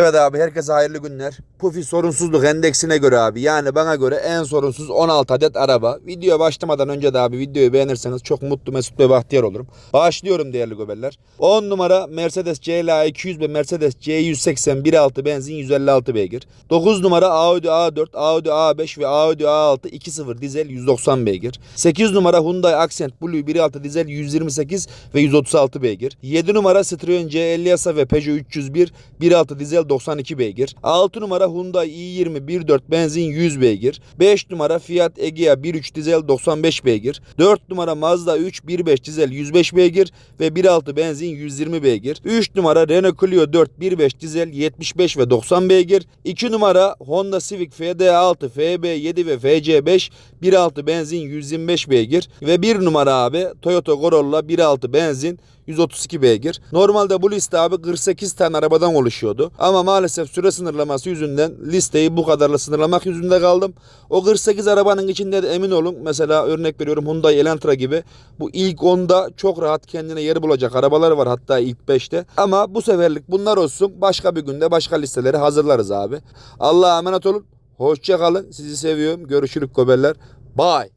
Evet abi herkese hayırlı günler. Pufi sorunsuzluk endeksine göre abi yani bana göre en sorunsuz 16 adet araba. Videoya başlamadan önce de abi videoyu beğenirseniz çok mutlu mesut ve bahtiyar olurum. Başlıyorum değerli göbeller. 10 numara Mercedes CLA 200 ve Mercedes C180 1.6 benzin 156 beygir. 9 numara Audi A4, Audi A5 ve Audi A6 2.0 dizel 190 beygir. 8 numara Hyundai Accent Blue 1.6 dizel 128 ve 136 beygir. 7 numara Citroen C50 Yasa ve Peugeot 301 1.6 dizel 92 beygir. 6 numara Hyundai i20 1.4 benzin 100 beygir. 5 numara Fiat Egea 1.3 dizel 95 beygir. 4 numara Mazda 3 1.5 dizel 105 beygir ve 1.6 benzin 120 beygir. 3 numara Renault Clio 4 1.5 dizel 75 ve 90 beygir. 2 numara Honda Civic FD6 FB7 ve FC5 1.6 benzin 125 beygir ve 1 numara abi Toyota Corolla 1.6 benzin 132 beygir. Normalde bu liste abi 48 tane arabadan oluşuyordu. Ama maalesef süre sınırlaması yüzünden listeyi bu kadarla sınırlamak yüzünde kaldım. O 48 arabanın içinde de emin olun mesela örnek veriyorum Hyundai Elantra gibi bu ilk 10'da çok rahat kendine yer bulacak arabalar var hatta ilk 5'te. Ama bu seferlik bunlar olsun. Başka bir günde başka listeleri hazırlarız abi. Allah'a emanet olun. Hoşça. Sizi seviyorum. Görüşürük gobeller. Bye.